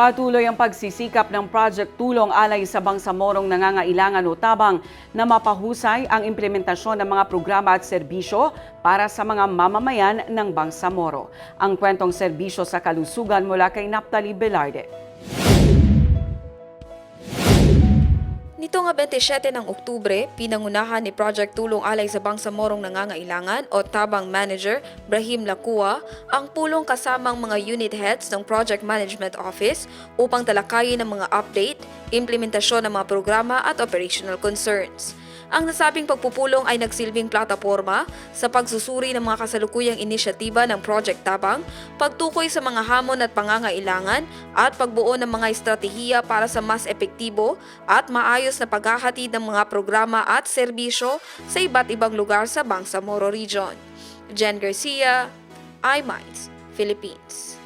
Patuloy ang pagsisikap ng Project Tulong Alay sa Bangsamorong nangangailangan o tabang na mapahusay ang implementasyon ng mga programa at serbisyo para sa mga mamamayan ng Bangsamoro. Ang kwentong serbisyo sa kalusugan mula kay Naptali Velarde. Nito nga 27 ng Oktubre, pinangunahan ni Project Tulong Alay sa Bangsamorong Nangangailangan o Tabang Manager Brahim Lakua ang pulong kasamang mga unit heads ng Project Management Office upang talakayin ang mga update, implementasyon ng mga programa at operational concerns. Ang nasabing pagpupulong ay nagsilbing plataforma sa pagsusuri ng mga kasalukuyang inisyatiba ng Project Tabang, pagtukoy sa mga hamon at pangangailangan, at pagbuo ng mga estratehiya para sa mas epektibo at maayos na paghahatid ng mga programa at serbisyo sa iba't ibang lugar sa Bangsamoro Region. Jen Garcia, iMinds, Philippines.